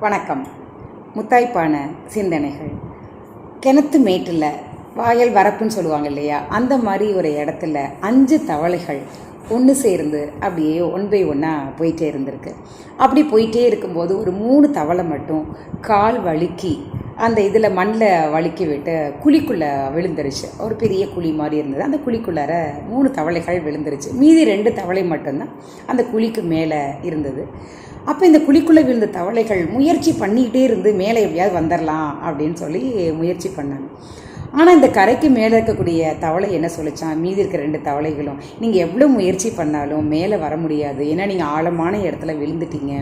வணக்கம். முத்தாய்ப்பான சிந்தனைகள். கிணத்து மேட்டில் வாயல் வரப்புன்னு சொல்லுவாங்க இல்லையா? அந்த மாதிரி ஒரு இடத்துல அஞ்சு தவளைகள் ஒன்று சேர்ந்து அப்படியே ஒன் பை ஒன்னாக போயிட்டே இருந்திருக்கு. அப்படி போயிட்டே இருக்கும்போது ஒரு மூணு தவளை மட்டும் கால் வழுக்கி அந்த இதில் மண்ணில் வழுக்கி விட்டு குழிக்குள்ளே விழுந்துருச்சு. ஒரு பெரிய குழி மாதிரி இருந்தது. அந்த குழிக்குள்ளார மூணு தவளைகள் விழுந்துருச்சு. மீதி ரெண்டு தவளை மட்டும்தான் அந்த குழிக்கு மேலே இருந்தது. அப்போ இந்த குழிக்குள்ளே விழுந்த தவளைகள் முயற்சி பண்ணிக்கிட்டே இருந்து மேலே எப்படியாவது வந்துடலாம் அப்படின்னு சொல்லி முயற்சி பண்ணாங்க. ஆனால் இந்த கரைக்கு மேலே இருக்கக்கூடிய தவளை என்ன சொல்லிச்சான் மீதி இருக்கிற ரெண்டு தவளைகளும் நீங்கள் எவ்வளோ முயற்சி பண்ணாலும் மேலே வர முடியாது. ஏன்னா நீங்கள் ஆழமான இடத்துல விழுந்துட்டீங்க.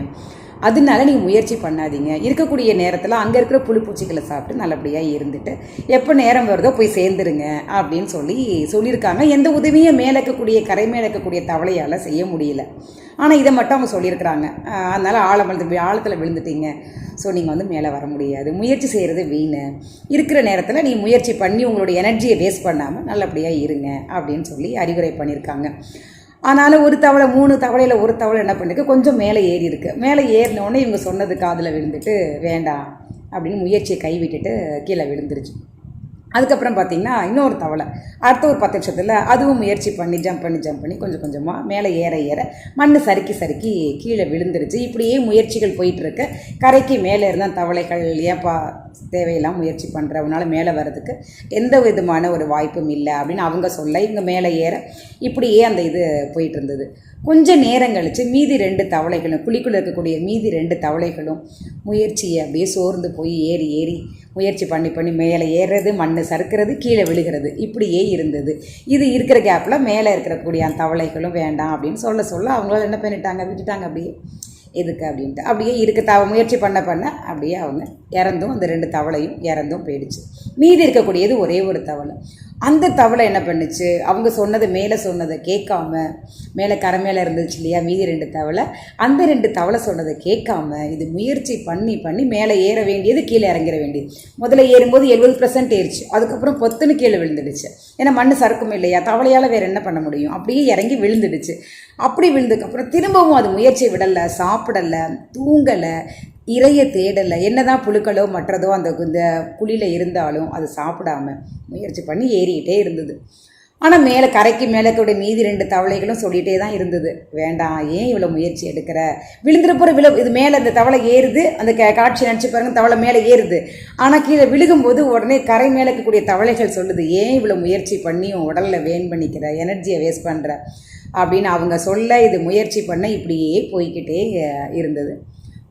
அதனால நீங்கள் முயற்சி பண்ணாதீங்க. இருக்கக்கூடிய நேரத்தில் அங்கே இருக்கிற புழுப்பூச்சிகளை சாப்பிட்டு நல்லபடியாக இருந்துட்டு எப்போ நேரம் வருதோ போய் சேர்ந்துருங்க அப்படின்னு சொல்லி சொல்லியிருக்காங்க. எந்த உதவியும் மேலே இருக்கக்கூடிய கரை மேலே இருக்கக்கூடிய தவளையால் செய்ய முடியல. ஆனால் இதை மட்டும் அவங்க சொல்லியிருக்கிறாங்க. அதனால் ஆழம் ஆழத்தில் விழுந்துட்டீங்க. ஸோ நீங்கள் வந்து மேலே வர முடியாது. முயற்சி செய்கிறது வீண். இருக்கிற நேரத்தில் நீ முயற்சி பண்ணி உங்களுடைய எனர்ஜியை வேஸ்ட் பண்ணாமல் நல்லபடியாக இருங்க அப்படின்னு சொல்லி அறிவுரை பண்ணியிருக்காங்க. ஆனாலும் ஒரு தவளை மூணு தவளையில் ஒரு தவளை என்ன பண்ணிருக்கு? கொஞ்சம் மேலே ஏறி இருக்கு. மேலே ஏறினோடனே இவங்க சொன்னது காதில் விழுந்துட்டு வேண்டாம் அப்படின்னு முயற்சியை கைவிட்டுட்டு கீழே விழுந்துருச்சு. அதுக்கப்புறம் பார்த்திங்கன்னா இன்னொரு தவளை. அடுத்த ஒரு பத்து நிமிஷத்தில் அதுவும் முயற்சி பண்ணி ஜம்ப் பண்ணி ஜம்ப் பண்ணி கொஞ்சம் கொஞ்சமாக மேலே ஏற ஏற மண் சறுக்கி சறுக்கி கீழே விழுந்துருச்சு. இப்படியே முயற்சிகள் போயிட்டுருக்கு. கரைக்கு மேலே இருந்தால் தவளைகள் ஏப்பா தேவையெல்லாம் முயற்சி பண்ணுற மேலே வர்றதுக்கு எந்த விதமான ஒரு வாய்ப்பும் இல்லை அப்படின்னு அவங்க சொல்ல இவங்க மேலே ஏற இப்படியே அந்த இது போயிட்டு இருந்தது. கொஞ்சம் நேரம் கழித்து மீதி ரெண்டு தவளைகளும் குழிக்குள்ளே இருக்கக்கூடிய மீதி ரெண்டு தவளைகளும் முயற்சியை அப்படியே சோர்ந்து போய் ஏறி ஏறி முயற்சி பண்ணி பண்ணி மேலே ஏறுறது மண் சறுக்கிறது கீழே விழுகிறது. இப்படியே இருந்தது. இது இருக்கிற கேப்பில் மேலே இருக்கக்கூடிய அந்த தவளைகளும் வேண்டாம் அப்படின்னு சொல்ல சொல்ல அவங்களால என்ன பண்ணிட்டாங்க? விட்டுட்டாங்க அப்படியே. எதுக்கு அப்படின்ட்டு. அப்படியே இருக்க. த முயற்சி பண்ண பண்ண அப்படியே அவங்க இறந்தும் அந்த ரெண்டு தவளையும் இறந்தும் போயிடுச்சு. மீதி இருக்கக்கூடியது ஒரே ஒரு தவளை. அந்த தவளை என்ன பண்ணுச்சு? அவங்க சொன்னது மேலே சொன்னதை கேட்காம மேலே கரை மேலே இருந்துச்சு இல்லையா மீதி ரெண்டு தவளை? அந்த ரெண்டு தவளை சொன்னதை கேட்காம இது முயற்சி பண்ணி பண்ணி மேலே ஏற வேண்டியது கீழே இறங்கிற வேண்டியது. முதல்ல ஏறும்போது எழுபது பர்சன்ட் ஏறிச்சு. அதுக்கப்புறம் பொத்துன்னு கீழே விழுந்துடுச்சு. ஏன்னா மண் சறுக்கும் இல்லையா? தவளையால் வேறு என்ன பண்ண முடியும்? அப்படியே இறங்கி விழுந்துடுச்சு. அப்படி விழுந்ததுக்கப்புறம் திரும்பவும் அது முயற்சி விடலை சாப்பிடலை தூங்கலை இறைய தேடலை. என்னதான் புழுக்களோ மற்றதோ அந்த இந்த குழியில் இருந்தாலும் அது சாப்பிடாம முயற்சி பண்ணி ஏறிக்கிட்டே இருந்தது. ஆனால் மேலே கரைக்கு மேலே கூட மீதி ரெண்டு தவளைகளும் சொல்லிகிட்டே தான் இருந்தது. வேண்டாம் ஏன் இவ்வளோ முயற்சி எடுக்கிற? விழுந்துற போகிற விழு இது மேலே அந்த தவளை ஏறுது அந்த க காட்சி நினச்சி பாருங்க தவளை மேலே ஏறுது. ஆனால் கீழே விழுகும்போது உடனே கரை மேலே இருக்கக்கூடிய தவளைகள் சொல்லுது ஏன் இவ்வளோ முயற்சி பண்ணி உன் உடலில் வேன் பண்ணிக்கிற எனர்ஜியை வேஸ்ட் பண்ணுற அப்படின்னு அவங்க சொல்ல இது முயற்சி பண்ண இப்படியே போய்கிட்டே இருந்தது.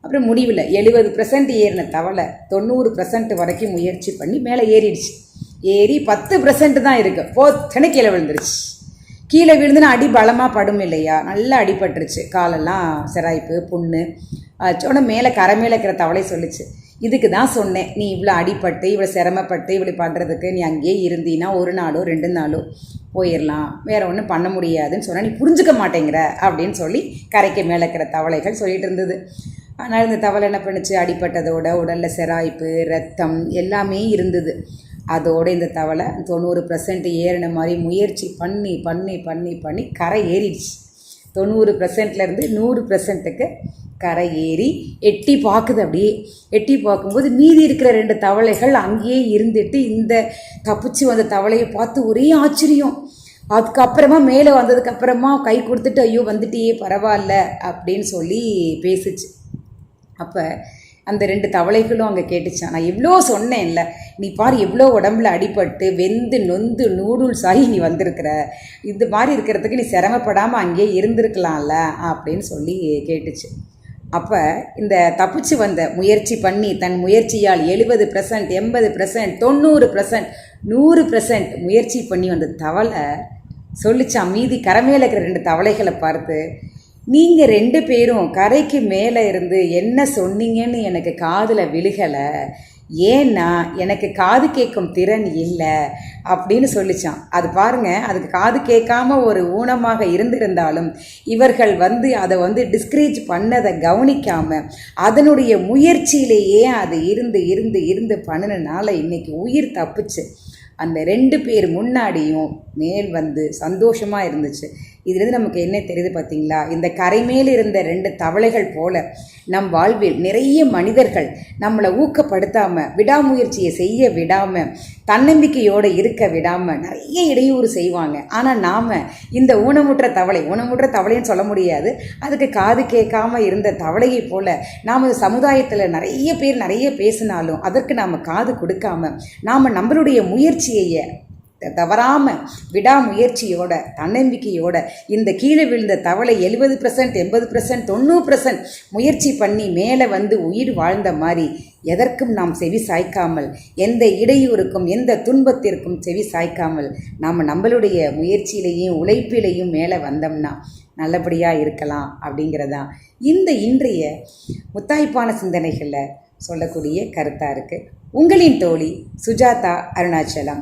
அப்புறம் முடிவில் எழுபது பர்சன்ட் ஏறின தவளை தொண்ணூறு பர்சன்ட் வரைக்கும் முயற்சி பண்ணி மேலே ஏறிடுச்சு. ஏறி பத்து பர்சன்ட் தான் இருக்குது போத்தனை கீழே விழுந்துருச்சு. கீழே விழுந்துனா அடி பலமாக படும் இல்லையா? நல்லா அடிபட்டுருச்சு. காலெல்லாம் சிராய்ப்பு புண்ணு. உடனே மேலே கரை மேலே இருக்கிற தவளை சொல்லுச்சு. இதுக்கு தான் சொன்னேன். நீ இவ்வளோ அடிபட்டு இவ்வளோ சிரமப்பட்டு இப்படி பண்ணுறதுக்கு நீ அங்கேயே இருந்தீன்னா ஒரு நாளோ ரெண்டு நாளோ போயிடலாம் வேறு ஒன்றும் பண்ண முடியாதுன்னு சொன்னால் நீ புரிஞ்சுக்க மாட்டேங்கிற அப்படின்னு சொல்லி கரைக்கு மேலே இருக்கிற தவளைகள் சொல்லிகிட்டு இருந்தது. ஆனால் இந்த தவளை என்ன பண்ணுச்சு? அடிப்பட்டதோட உடலில் சிராய்ப்பு ரத்தம் எல்லாமே இருந்தது. அதோட இந்த தவளை தொண்ணூறு பர்சன்ட் ஏறின மாதிரி முயற்சி பண்ணி பண்ணி பண்ணி பண்ணி கரை ஏறிடுச்சு. தொண்ணூறு பர்சன்ட்லேருந்து நூறு பர்சன்ட்டுக்கு கரை ஏறி எட்டி பார்க்குது அப்படியே. எட்டி பார்க்கும்போது மீதி இருக்கிற ரெண்டு தவளைகள் அங்கேயே இருந்துட்டு இந்த தப்பிச்சு வந்த தவளையை பார்த்து ஒரே ஆச்சரியம். அதுக்கப்புறமா மேலே வந்ததுக்கப்புறமா கை கொடுத்துட்டு ஐயோ வந்துட்டியே பரவாயில்ல அப்படின்னு சொல்லி பேசுச்சு. அப்போ அந்த ரெண்டு தவளைகளும் அங்கே கேட்டுச்சான் நான் எவ்வளோ சொன்னேன்ல நீ பாரு எவ்வளோ உடம்புல அடிபட்டு வெந்து நொந்து நூடுல்ஸ் ஆகி நீ வந்திருக்கிற. இது மாதிரி இருக்கிறதுக்கு நீ சிரமப்படாமல் அங்கேயே இருந்திருக்கலாம்ல அப்படின்னு சொல்லி கேட்டுச்சு. அப்போ இந்த தப்பிச்சு வந்த முயற்சி பண்ணி தன் முயற்சியால் எழுபது பர்சன்ட் எண்பது பர்சன்ட் தொண்ணூறு பர்சன்ட் நூறு பர்சன்ட் முயற்சி பண்ணி வந்த தவளை சொல்லிச்சான் மீதி கரமேல இருக்கிற ரெண்டு தவளைகளை பார்த்து நீங்கள் ரெண்டு பேரும் கரைக்கு மேலே இருந்து என்ன சொன்னீங்கன்னு எனக்கு காதில் விழுகலை. ஏன்னா எனக்கு காது கேட்கும் திறன் இல்லை அப்படின்னு சொல்லிச்சான். அது பாருங்க அதுக்கு காது கேட்காம ஒரு ஊனமாக இருந்திருந்தாலும் இவர்கள் வந்து அதை வந்து டிஸ்கரேஜ் பண்ணதை கவனிக்காம அதனுடைய முயற்சியிலேயே அது இருந்து இருந்து இருந்து பண்ணினால இன்னைக்கு உயிர் தப்புச்சு. அந்த ரெண்டு பேர் முன்னாடியும் மேல் வந்து சந்தோஷமாக இருந்துச்சு. இதுலேருந்து நமக்கு என்ன தெரியுது பார்த்தீங்களா? இந்த கரை மேல் இருந்த ரெண்டு தவளைகள் போல நம் வாழ்வில் நிறைய மனிதர்கள் நம்மளை ஊக்கப்படுத்தாமல் விடாமுயற்சியை செய்ய விடாமல் தன்னம்பிக்கையோடு இருக்க விடாமல் நிறைய இடையூறு செய்வாங்க. ஆனால் நாம் இந்த ஊனமுற்ற தவளை ஊனமுற்ற தவளைன்னு சொல்ல முடியாது. அதுக்கு காது கேட்காம இருந்த தவளையை போல நாம் சமுதாயத்தில் நிறைய பேர் நிறைய பேசினாலும் அதற்கு நாம் காது கொடுக்காம நாம் நம்மளுடைய முயற்சியை தவறாமல் விடாமுயற்சியோட தன்னம்பிக்கையோட இந்த கீழே விழுந்த தவளை எழுபது பர்சன்ட் எண்பது பர்சன்ட் தொண்ணூறு பர்சன்ட் முயற்சி பண்ணி மேலே வந்து உயிர் வாழ்ந்த மாதிரி எதற்கும் நாம் செவி சாய்க்காமல் எந்த இடையூறுக்கும் எந்த துன்பத்திற்கும் செவி சாய்க்காமல் நாம் நம்மளுடைய முயற்சியிலையும் உழைப்பிலையும் மேலே வந்தோம்னா நல்லபடியாக இருக்கலாம் அப்படிங்கிறதான் இந்த இன்றைய முத்தாய்ப்பான சிந்தனைகளில் சொல்லக்கூடிய கருத்தாக இருக்குது உங்களின் தோழி சுஜாதா அருணாச்சலம்.